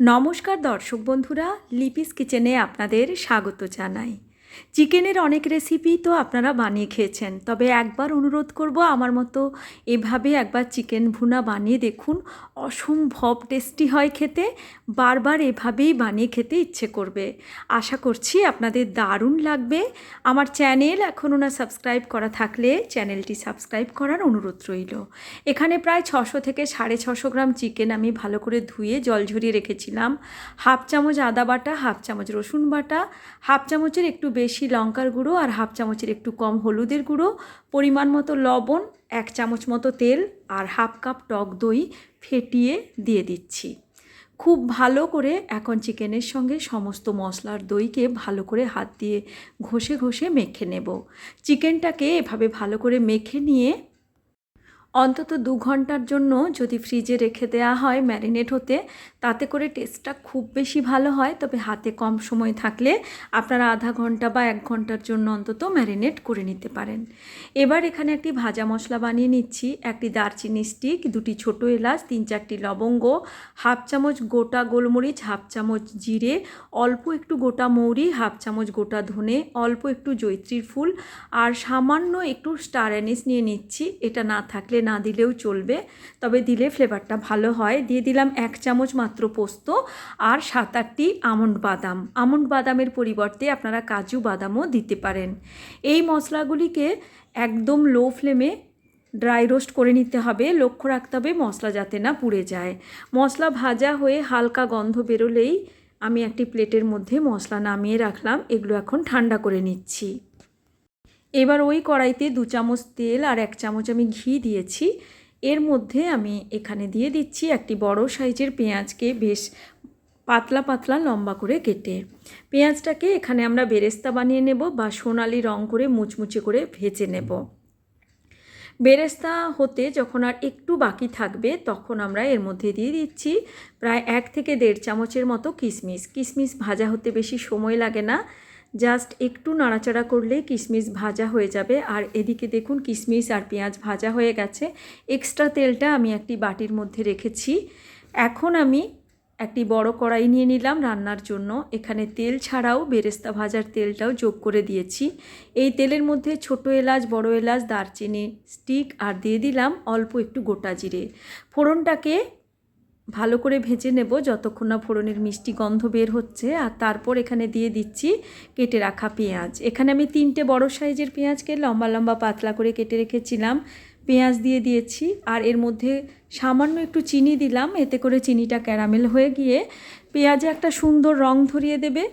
নমস্কার দর্শক বন্ধুরা লিপিস কিচেনে আপনাদের স্বাগত জানাই। চিকেনের অনেক রেসিপি তো আপনারা বানিয়ে খেয়েছেন। তবে একবার অনুরোধ করব আমার মতো এভাবে একবার চিকেন ভুনা বানিয়ে দেখুন। অসম্ভব টেস্টি হয় খেতে। বারবার এভাবেই বানিয়ে খেতে ইচ্ছে করবে। আশা করছি আপনাদের দারুণ লাগবে। আমার চ্যানেল এখনও না সাবস্ক্রাইব করা থাকলে চ্যানেলটি সাবস্ক্রাইব করার অনুরোধ রইল। এখানে প্রায় ছশো থেকে সাড়ে ছশো গ্রাম চিকেন আমি ভালো করে ধুয়ে জল ঝরিয়ে রেখেছিলাম। হাফ চামচ আদা বাটা, হাফ চামচ রসুন বাটা, হাফ চামচের একটু বেশি লঙ্কার গুঁড়ো আর হাফ চামচের একটু কম হলুদের গুঁড়ো, পরিমাণ মতো লবণ, এক চামচ মতো তেল আর হাফ কাপ টক দই ফেটিয়ে দিয়ে দিচ্ছি। খুব ভালো করে এখন চিকেনের সঙ্গে সমস্ত মশলার দইকে ভালো করে হাত দিয়ে ঘষে ঘষে মেখে নেব। চিকেনটাকে এভাবে ভালো করে মেখে নিয়ে অন্তত দু ঘণ্টার জন্য যদি ফ্রিজে রেখে দেওয়া হয় ম্যারিনেট হতে, তাতে করে টেস্টটা খুব বেশি ভালো হয়। তবে হাতে কম সময় থাকলে আপনারা আধা ঘণ্টা বা এক ঘণ্টার জন্য অন্তত ম্যারিনেট করে নিতে পারেন। এবার এখানে একটি ভাজা মশলা বানিয়ে নিচ্ছি। একটি দারচিনি স্টিক দুটি ছোট এলাচ, তিন চারটি লবঙ্গ, হাফ চামচ গোটা গোলমরিচ, হাফ চামচ জিরে, অল্প একটু গোটা মৌরি, হাফ চামচ গোটা ধনে, অল্প একটু জৈত্রীর ফুল, আর সামান্য একটু স্টার অ্যানিস নিয়ে নিচ্ছি। এটা না থাকলে না দিলেও চলবে, তবে দিলে ফ্লেভারটা ভালো হয়। দিয়ে দিলাম এক চামচ মাত্র পোস্ত আর সাত আটটি আমন্ড বাদাম। আমন্ড বাদামের পরিবর্তে আপনারা কাজু বাদামও দিতে পারেন। এই মশলাগুলিকে একদম লো ফ্লেমে ড্রাই রোস্ট করে নিতে হবে। লক্ষ্য রাখতে হবে মশলা যাতে না পুড়ে যায়। মশলা ভাজা হয়ে হালকা গন্ধ বেরোলেই আমি একটি প্লেটের মধ্যে মশলা নামিয়ে রাখলাম। এগুলো এখন ঠান্ডা করে নিচ্ছি। এবার ওই কড়াইতে দু চামচ তেল আর এক চামচ আমি ঘি দিয়েছি। এর মধ্যে আমি এখানে দিয়ে দিচ্ছি একটি বড় সাইজের পেঁয়াজকে বেশ পাতলা পাতলা লম্বা করে কেটে। পেঁয়াজটাকে এখানে আমরা বেরেস্তা বানিয়ে নেব বা সোনালি রং করে মুচমুচে করে ভেজে নেব। বেরেস্তা হতে যখন আর একটু বাকি থাকবে তখন আমরা এর মধ্যে দিয়ে দিচ্ছি প্রায় এক থেকে দেড় চামচের মতো কিশমিশ। কিশমিশ ভাজা হতে বেশি সময় লাগে না। জাস্ট একটু নাড়াচাড়া করলেই কিশমিশ ভাজা হয়ে যাবে। আর এদিকে দেখুন, কিশমিশ আর পেঁয়াজ ভাজা হয়ে গেছে। এক্সট্রা তেলটা আমি একটি বাটির মধ্যে রেখেছি। এখন আমি একটি বড় কড়াই নিয়ে নিলাম রান্নার জন্য। এখানে তেল ছাড়াও বেরেস্তা ভাজার তেলটাও যোগ করে দিয়েছি। এই তেলের মধ্যে ছোট এলাচ, বড় এলাচ, দারচিনি, স্টিক আর দিয়ে দিলাম অল্প একটু গোটা জিরে। ফোড়নটাকে ভালো করে ভেজে নেব যতক্ষণ না ফোড়নের মিষ্টি গন্ধ বের হচ্ছে। আর তারপর এখানে দিয়ে দিচ্ছি কেটে রাখা পেঁয়াজ। এখানে আমি তিনটে বড় সাইজের পেঁয়াজকে লম্বা লম্বা পাতলা করে কেটে রেখেছিলাম। পেঁয়াজ দিয়ে দিয়েছি আর এর মধ্যে সামান্য একটু চিনি দিলাম, এতে করে চিনিটা ক্যারামেল হয়ে গিয়ে পেঁয়াজে একটা সুন্দর রং ধরিয়ে দেবে।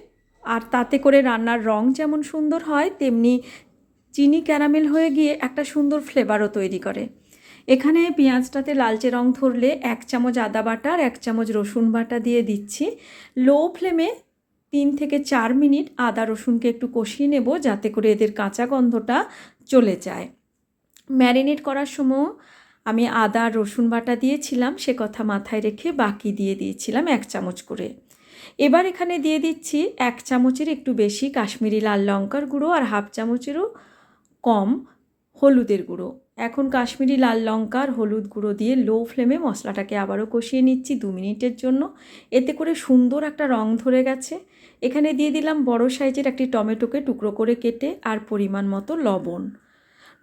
আর তাতে করে রান্নার রং যেমন সুন্দর হয়, তেমনি চিনি ক্যারামেল হয়ে গিয়ে একটা সুন্দর ফ্লেভারও তৈরি করে। এখানে পেঁয়াজটাতে লালচে রং ধরলে এক চামচ আদা বাটা আর এক চামচ রসুন বাটা দিয়ে দিচ্ছি। লো ফ্লেমে তিন থেকে চার মিনিট আদা রসুনকে একটু কষিয়ে নেব যাতে করে এদের কাঁচা গন্ধটা চলে যায়। ম্যারিনেট করার সময় আমি আদা রসুন বাটা দিয়েছিলাম, সে কথা মাথায় রেখে বাকি দিয়ে দিয়েছিলাম এক চামচ করে। এবার এখানে দিয়ে দিচ্ছি এক চামচের একটু বেশি কাশ্মীরি লাল লঙ্কার গুঁড়ো আর হাফ চামচেরও কম হলুদের গুঁড়ো। এখন কাশ্মীরি লাল লঙ্কার হলুদ গুঁড়ো দিয়ে লো ফ্লেমে মশলাটাকে আবারও কষিয়ে নিচ্ছি দু মিনিটের জন্য। এতে করে সুন্দর একটা রং ধরে গেছে। এখানে দিয়ে দিলাম বড় সাইজের একটি টমেটোকে টুকরো করে কেটে আর পরিমাণ মতো লবণ।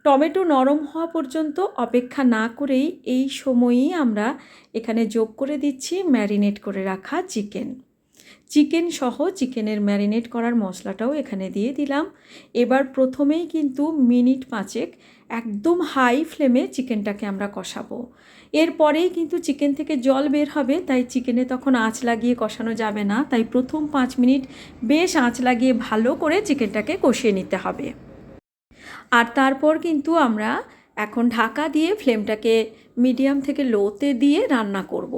টমেটো নরম হওয়া পর্যন্ত অপেক্ষা না করেই এই সময়েই আমরা এখানে যোগ করে দিচ্ছি ম্যারিনেট করে রাখা চিকেন। চিকেন সহ চিকেনের ম্যারিনেট করার মশলাটাও এখানে দিয়ে দিলাম। এবার প্রথমেই কিন্তু মিনিট পাঁচেক একদম হাই ফ্লেমে চিকেনটাকে আমরা কষাবো। এরপরেই কিন্তু চিকেন থেকে জল বের হবে, তাই চিকেনে তখন আঁচ লাগিয়ে কষানো যাবে না। তাই প্রথম পাঁচ মিনিট বেশ আঁচ লাগিয়ে ভালো করে চিকেনটাকে কষিয়ে নিতে হবে। আর তারপর কিন্তু আমরা এখন ঢাকা দিয়ে ফ্লেমটাকে মিডিয়াম থেকে লোতে দিয়ে রান্না করব।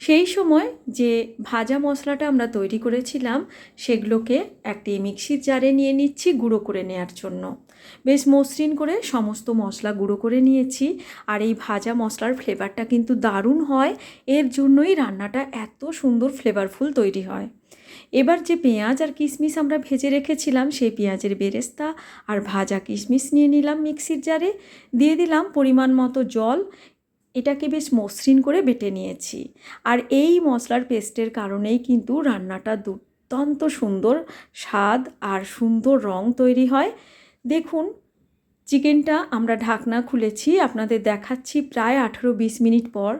সেই সময় যে ভাজা মশলাটা আমরা তৈরি করেছিলাম, সেগুলোকে একটি মিক্সির জারে নিয়ে নিচ্ছি গুঁড়ো করে নেওয়ার জন্য। বেশ মসৃণ করে সমস্ত মশলা গুঁড়ো করে নিয়েছি, আর এই ভাজা মশলার ফ্লেভারটা কিন্তু দারুণ হয়। এর জন্যই রান্নাটা এত সুন্দর, ফ্লেভারফুল তৈরি হয়। এবার যে পেঁয়াজ আর কিশমিশ আমরা ভেজে রেখেছিলাম, সেই পেঁয়াজের বেরেস্তা আর ভাজা কিশমিশ নিয়ে নিলাম মিক্সির জারে। দিয়ে দিলাম পরিমাণ মতো জল। এটাকে বেশ মসৃণ করে বেটে নিয়েছি। আর এই মশলার পেস্টের কারণেই কিন্তু রান্নাটা দুর্দান্ত সুন্দর স্বাদ আর সুন্দর রং তৈরি হয়। দেখুন চিকেনটা আমরা ঢাকনা খুলেছি, আপনাদের দেখাচ্ছি প্রায় আঠেরো বিশ মিনিট পর।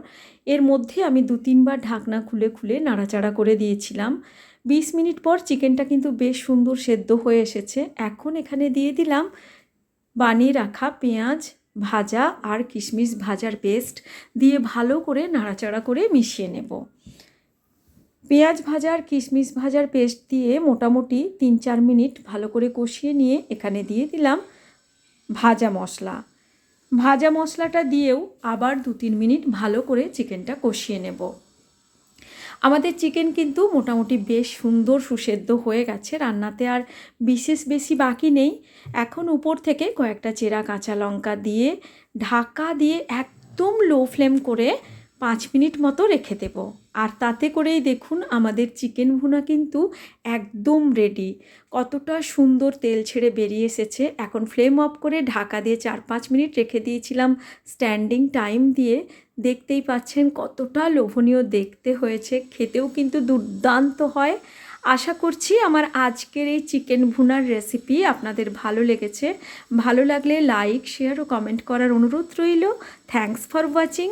এর মধ্যে আমি দু তিনবার ঢাকনা খুলে খুলে নাড়াচাড়া করে দিয়েছিলাম। বিশ মিনিট পর চিকেনটা কিন্তু বেশ সুন্দর সেদ্ধ হয়ে এসেছে। এখন এখানে দিয়ে দিলাম বানিয়ে রাখা পেঁয়াজ ভাজা আর কিশমিশ ভাজার পেস্ট দিয়ে ভালো করে নাড়াচাড়া করে মিশিয়ে নেব। পেঁয়াজ ভাজার কিশমিশ ভাজার পেস্ট দিয়ে মোটামুটি তিন চার মিনিট ভালো করে কষিয়ে নিয়ে এখানে দিয়ে দিলাম। ভাজা মশলা। ভাজা মশলাটা দিয়েও আবার দু তিন মিনিট ভালো করে চিকেনটা কষিয়ে নেব। আমাদের চিকেন কিন্তু মোটামুটি বেশ সুন্দর সুসেদ্ধ হয়ে গেছে রান্নাতে আর বিশেষ বেশি বাকি নেই। এখন উপর থেকে কয়েকটা চেরা কাঁচা লঙ্কা দিয়ে ঢাকা দিয়ে একদম লো ফ্লেম করে পাঁচ মিনিট মতো রেখে দেব। আর তাতে করেই দেখুন আমাদের চিকেন ভুনা কিন্তু একদম রেডি কতটা সুন্দর তেল ছেড়ে বেরিয়ে এসেছে। এখন ফ্লেম অফ করে ঢাকা দিয়ে চার পাঁচ মিনিট রেখে দিয়েছিলাম স্ট্যান্ডিং টাইম দিয়ে। দেখতেই পাচ্ছেন কতটা লোভনীয় দেখতে হয়েছে। খেতেও কিন্তু দুর্দান্ত হয়। আশা করছি আমার আজকের এই চিকেন ভুনার রেসিপি আপনাদের ভালো লেগেছে। ভালো লাগলে লাইক শেয়ার ও কমেন্ট করার অনুরোধ রইল। Thanks for watching